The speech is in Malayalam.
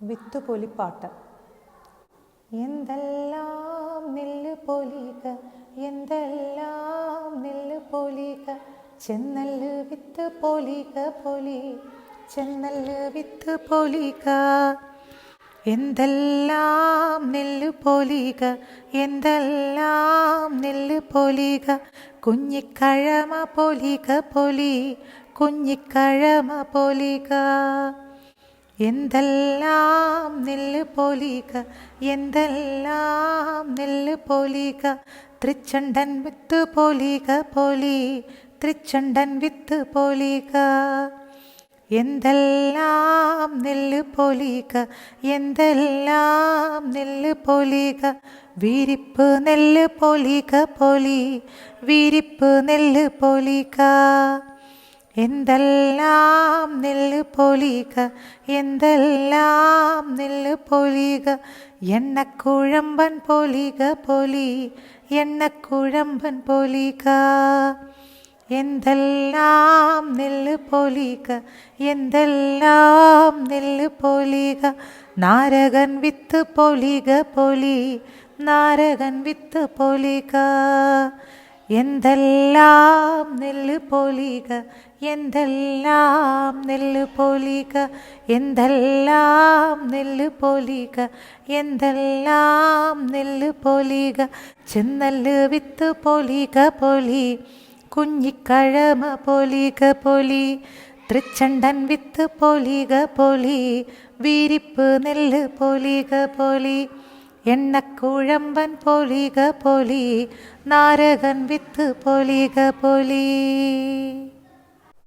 വിത്തുപൊലിപ്പാട്ട്. എന്തെല്ലാം നെല്ല് പൊലിക എന്തെല്ലാം നെല്ല് പൊലിക ചെന്നല്ല് വിത്ത് പൊലിക പൊലി ചെന്നല്ല് വിത്ത് പൊലിക എന്തെല്ലാം നെല്ല് പൊലിക എന്തെല്ലാം നെല്ല് പൊലിക കുഞ്ഞിക്കഴമ പൊലിക പൊലി കുഞ്ഞിക്കഴമ പൊലിക. എന്തെല്ലാം നെല്ല് പോലീക എന്തെല്ലാം നെല്ല് പോലീക. തൃച്ചണ്ടൻ വിത്ത് പോലീക പോലി തൃച്ചണ്ടൻ വിത്ത് പോലീക. എന്തെല്ലാം നെല്ല് പോലീക എന്തെല്ലാം നെല്ല് പോലീക. വിരിപ്പ് നെല്ല് പോലീക പോലി വിരിപ്പ് നെല്ല് പൊലിക. എന്തെല്ലാം നെല്ല് പൊലിക എന്തെല്ലാം നെല്ല് പൊലിക. എണ്ണക്കുഴമ്പൻ പൊലിക പൊലി എണ്ണക്കുഴമ്പൻ പൊലിക. എന്തെല്ലാം നെല്ല് പൊലിക എന്തെല്ലാം നെല്ല് പൊലിക. നാരകൻ വിത്ത് പൊലിക പൊലി നാരകൻ വിത്ത് പൊലിക. എന്തെല്ലാം നെല്ല് പൊലിക എന്തെല്ലാം നെല്ല് പൊലിക എന്തെല്ലാം നെല്ല് പൊലിക എന്തെല്ലാം നെല്ല് പൊലിക ചെന്നല്ല് വിത്ത് പൊലിക പൊലി കുഞ്ഞിക്കഴമ പൊലിക പൊലി തൃച്ചണ്ടൻ വിത്ത് പൊലിക പൊലി വീരിപ്പ് നെല്ല് പൊലിക പൊലി എണ്ണക്കുഴമ്പൻ പൊലിക പൊലി നാരകൻ വിത്ത് പൊലിക പൊലി